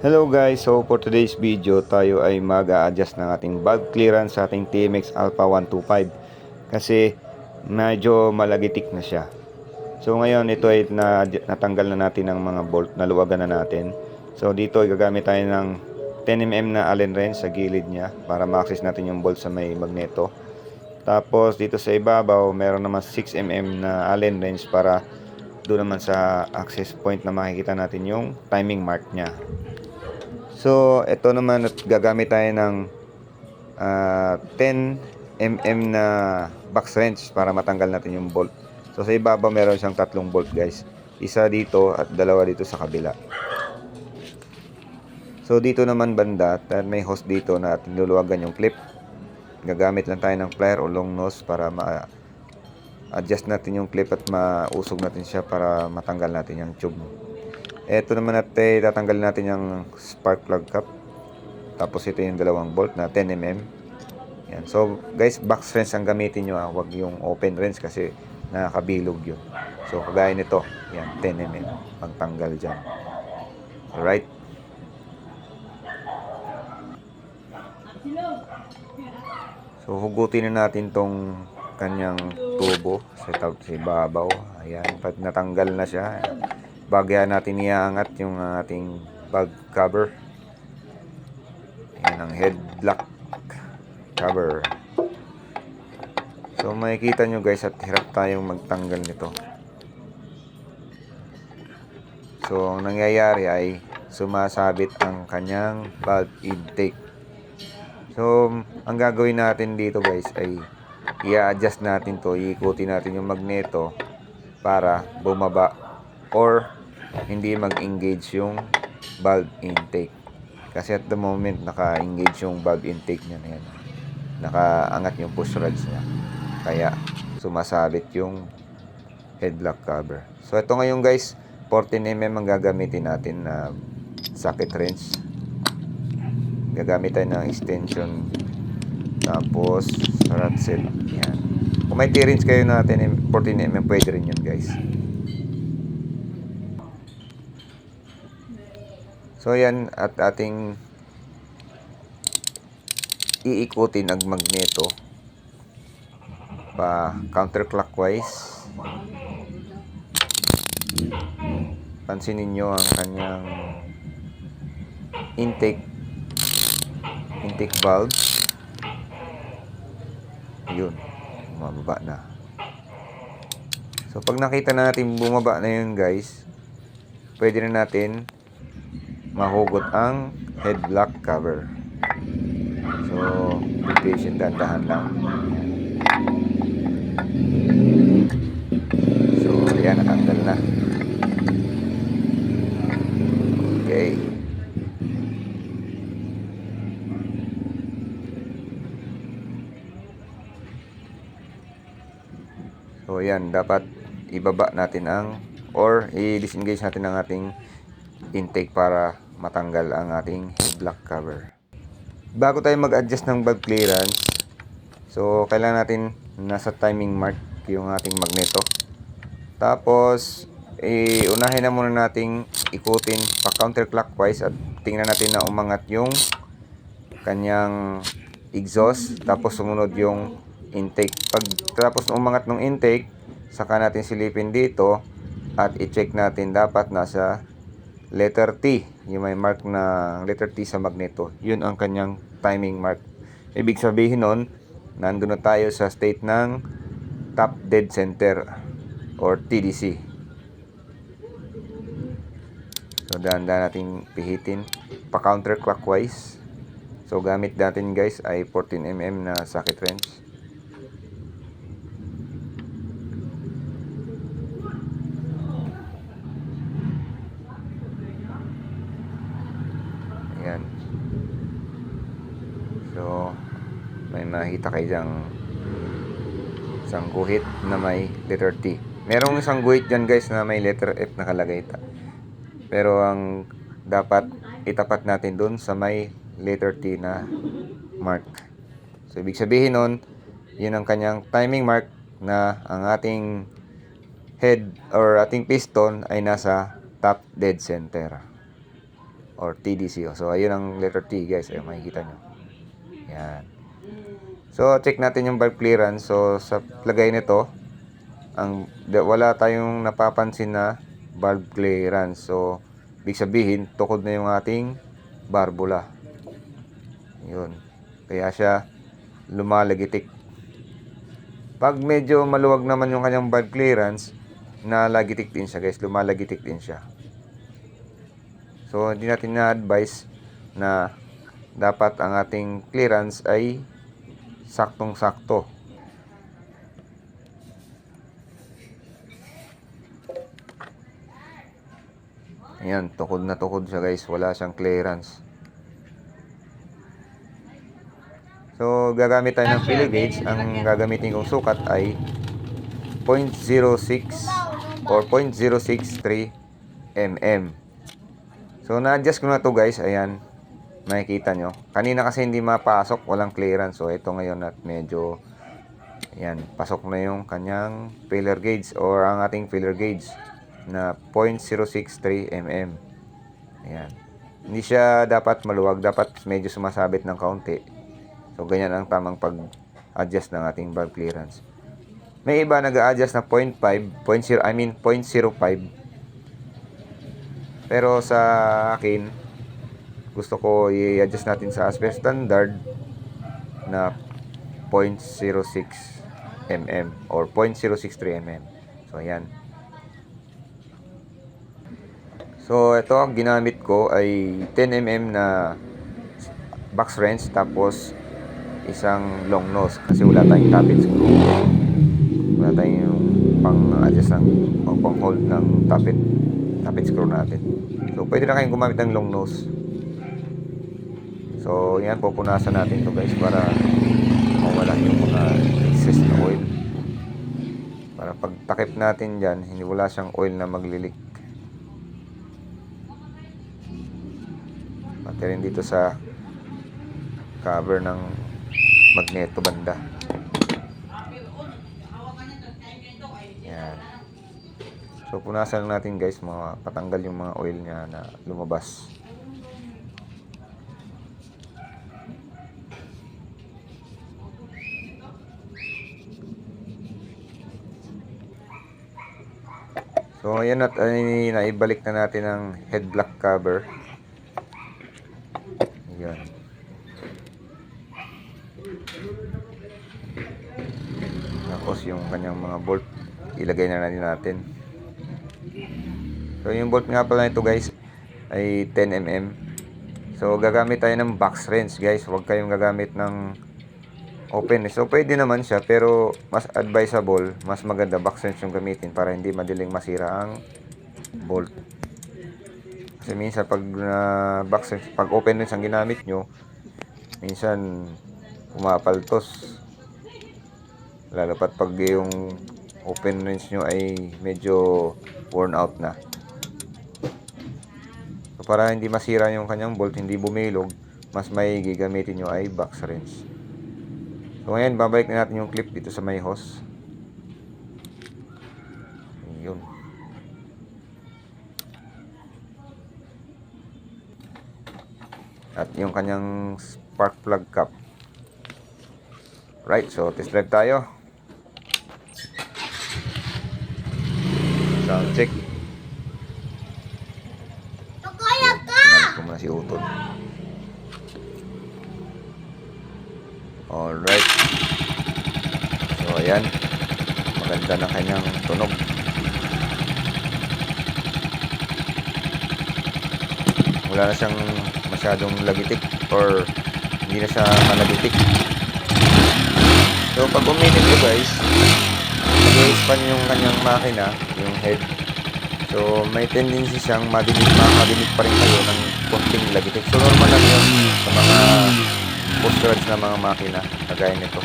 Hello guys, so for today's video tayo ay mag-a-adjust ng ating valve clearance sa ating TMX Alpha 125 kasi medyo malagitik na siya. So ngayon ito ay na, natanggal na natin ng mga bolt, naluwagan na natin. So dito ay gagamit tayo ng 10mm na Allen wrench sa gilid niya para ma-access natin yung bolt sa may magneto. Tapos dito sa ibabaw meron naman 6mm na Allen wrench para doon naman sa access point na makikita natin yung timing mark niya. So, ito naman at gagamit tayo ng ah, 10 mm na box wrench para matanggal natin yung bolt. So, sa ibaba meron siyang tatlong bolt guys. Isa dito at dalawa dito sa kabila. So, dito naman banda, may hose dito na tinuluwagan yung clip. Gagamit lang tayo ng plier o long nose para ma adjust natin yung clip at mausog natin siya para matanggal natin yung tube. Ito naman natin, tatanggalin natin yung spark plug cap. Tapos ito yung dalawang bolt na 10mm. Yan. So, guys, box wrench ang gamitin nyo. Ah. Huwag yung open wrench kasi nakakabilog yun. So, kagaya nito. Yan, 10mm. Pagtanggal dyan. Alright? So, hugutin na natin tong kanyang tubo sa, sa ibabaw. Ayan, pag natanggal na siya, bagyan natin iangat yung ating bag cover. Ayan ang headlock cover. So makikita nyo guys at hirap tayong magtanggal nito. So ang nangyayari ay sumasabit ang kanyang valve intake. So ang gagawin natin dito guys ay i-adjust natin to, iikutin natin yung magneto para bumaba or hindi mag-engage yung valve intake. Kasi at the moment, naka-engage yung valve intake niya na yan. Nakaangat yung push rods niya. Kaya, sumasabit yung headlock cover. So, ito ngayon guys, 14mm ang gagamitin natin na socket wrench. Gagamit tayo ng extension. Tapos, rod set. Yan. Kung may T-wrench kayo natin, 14mm, pwede rin yun guys. So yan at ating iikutin ang magneto pa counterclockwise. Pansinin nyo ang kanyang intake intake valve. Yun, bumaba na. So pag nakita na natin bumaba na yun guys, pwede na natin mahugot ang headlock cover. So, be patient, dahan lang. So, ayan, natanggal na. Okay. So, ayan, dapat ibaba natin ang or i-disengage natin ang ating intake para matanggal ang ating headlock cover. Bago tayo mag-adjust ng valve clearance, so kailangan natin nasa timing mark yung ating magneto. Tapos, eh, unahin na muna nating ikutin pa counterclockwise at tingnan natin na umangat yung kanyang exhaust tapos sumunod yung intake. Pag tapos umangat ng intake, saka natin silipin dito at i-check natin dapat nasa letter T, yung may mark na letter T sa magneto. Yun ang kanyang timing mark. Ibig sabihin nun, nandun na tayo sa state ng top dead center or TDC. So, dahan-dahan nating pihitin pa counterclockwise. So, gamit natin guys ay 14mm na socket wrench. Ayan. So, may makita kayo dyang isang guhit na may letter T. Merong isang guhit dyan guys na may letter F nakalagay. Ta. Pero ang dapat itapat natin dun sa may letter T na mark. So, ibig sabihin nun, yun ang kanyang timing mark na ang ating head or ating piston ay nasa top dead center. or TDC. oh. So, ayun ang letter T guys. Ayun, makikita nyo. Yan. So, check natin yung valve clearance. So, sa lagay nito, ang wala tayong napapansin na valve clearance. So, ibig sabihin, tukod na yung ating barbula. Yun. Kaya siya lumalagitik. Pag medyo maluwag naman yung kanyang valve clearance, nalagitik din siya guys. Lumalagitik din siya. So, hindi natin na-advise na dapat ang ating clearance ay saktong-sakto. Ayan, tukod na tukod siya guys. Wala siyang clearance. So, gagamit tayo ng Philly gauge. Ang gagamitin kong sukat ay 0.06 or 0.063 mm. So, na-adjust ko na to guys. Ayan. Makikita nyo. Kanina kasi hindi mapasok. Walang clearance. So, ito ngayon at medyo Ayan. Pasok na yung kanyang filler gauge or ang ating filler gauge na 0.063 mm. Ayan. Hindi siya dapat maluwag. Dapat medyo sumasabit ng kaunti. So, ganyan ang tamang pag-adjust ng ating valve clearance. May iba nag-a-adjust na 0.5, 0.0, I mean 0.05. Pero sa akin, gusto ko i-adjust natin sa aspect standard na 0.06 mm or 0.063 mm. So, ayan. So, ito ang ginamit ko ay 10 mm na box wrench tapos isang long nose kasi wala tayong tappet screw. Wala tayong pang-adjust ng o pang-hold ng tappet tappet screw natin. So, pwede na kayong gumamit ng long nose. So, yan, pupunasan natin to guys para mawala yung mga excess na oil. Para pag takip natin dyan, hindi wala siyang oil na maglilik. Pati rin dito sa cover ng magneto banda. Yan. So, punasan natin guys, mga patanggal yung mga oil niya na lumabas. So, ayan at ay, naibalik na natin ang head block cover. Ayan. Tapos yung kanyang mga bolt, ilagay na natin natin. So, yung bolt nga pala nito guys, ay 10 mm. So, gagamit tayo ng box wrench guys. Huwag kayong gagamit ng open. So, pwede naman siya, pero mas advisable, mas maganda box wrench yung gamitin para hindi madaling masira ang bolt. Kasi minsan pag uh, box wrench, pag open wrench ang ginamit nyo, minsan pumapaltos. Lalo pat pag yung open wrench nyo ay medyo worn out na. So, para hindi masira yung kanyang bolt, hindi bumilog, mas may gagamitin nyo ay box wrench. So ngayon, babalik na natin yung clip dito sa may hose. Yun. At yung kanyang spark plug cap. Right, so test drive tayo. Sound check. Pagkaya ka! Muna si Utod. Alright. So, ayan. Maganda na kanyang tunog. Wala na siyang masyadong lagitik or hindi na siya malagitik. So, pag uminit ko guys, mag-expand yung kanyang makina, yung head. So, may tendency siyang madinig, makakadinig pa rin kayo ng konting lagitik. So, normal lang yun sa mga post-rods na mga makina, kagaya nito,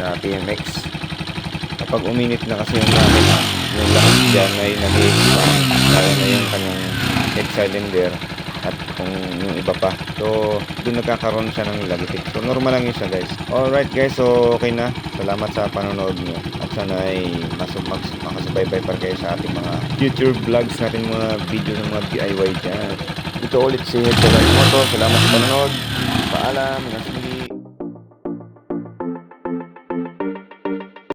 na TMX. Kapag uminit na kasi yung makina, yung lahat dyan ay nag-expand, lalo na yung kanyang head cylinder at kung yung iba pa. So, doon nagkakaroon siya ng lagitik. So, normal lang yun siya guys. Alright guys, so okay na. Salamat sa panonood nyo. At sana ay mas, mas makasubaybay pa kayo sa ating mga future vlogs natin mga video ng mga DIY dyan. Ito ulit si Head Moto. Salamat sa panonood. alam.